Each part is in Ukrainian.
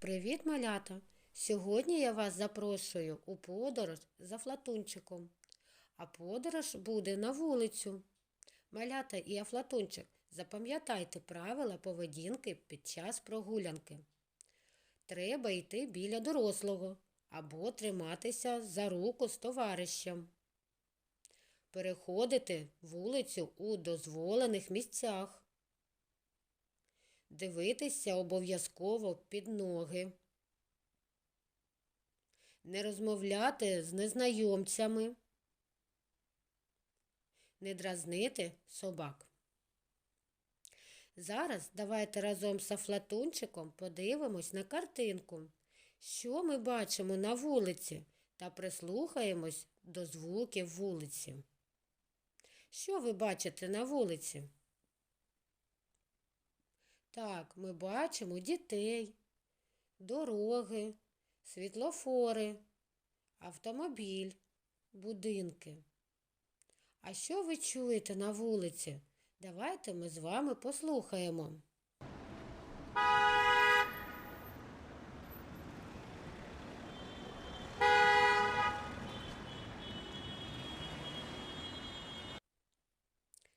Привіт, малята! Сьогодні я вас запрошую у подорож за Флатунчиком. А подорож буде на вулицю. Малята і Афлатунчик, запам'ятайте правила поведінки під час прогулянки. Треба йти біля дорослого або триматися за руку з товаришем. Переходити вулицю у дозволених місцях. Дивитися обов'язково під ноги. Не розмовляти з незнайомцями. Не дразнити собак. Зараз давайте разом з Афлатунчиком подивимось на картинку, що ми бачимо на вулиці та прислухаємось до звуків вулиці. Що ви бачите на вулиці? Так, ми бачимо дітей, дороги, світлофори, автомобіль, будинки. А що ви чуєте на вулиці? Давайте ми з вами послухаємо.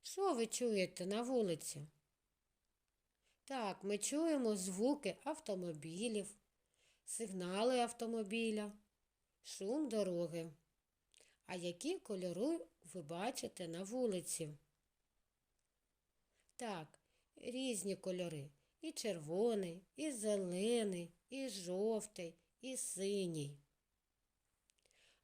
Що ви чуєте на вулиці? Так, ми чуємо звуки автомобілів, сигнали автомобіля, шум дороги. А які кольори ви бачите на вулиці? Так, різні кольори. І червоний, і зелений, і жовтий, і синій.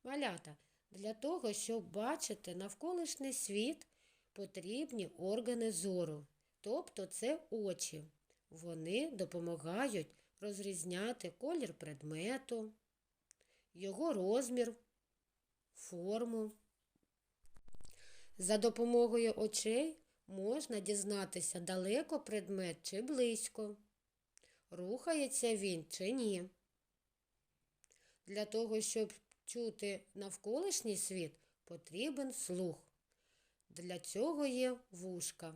Малята, для того, щоб бачити навколишній світ, потрібні органи зору, тобто це очі. Вони допомагають розрізняти колір предмету, його розмір, форму. За допомогою очей можна дізнатися, далеко предмет чи близько, рухається він чи ні. Для того, щоб чути навколишній світ, потрібен слух. Для цього є вушка.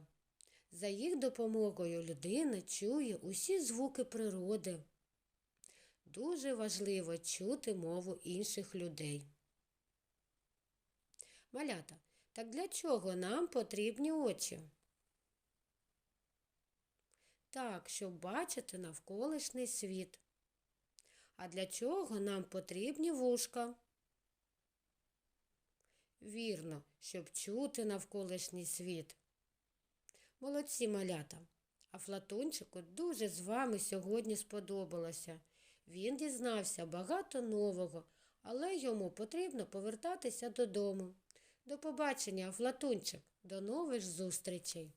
За їх допомогою людина чує усі звуки природи. Дуже важливо чути мову інших людей. Малята, так для чого нам потрібні очі? Так, щоб бачити навколишній світ. А для чого нам потрібні вушка? Вірно, щоб чути навколишній світ. Молодці малята. А Флатунчику дуже з вами сьогодні сподобалося. Він дізнався багато нового, але йому потрібно повертатися додому. До побачення, Флатунчик, До нових зустрічей!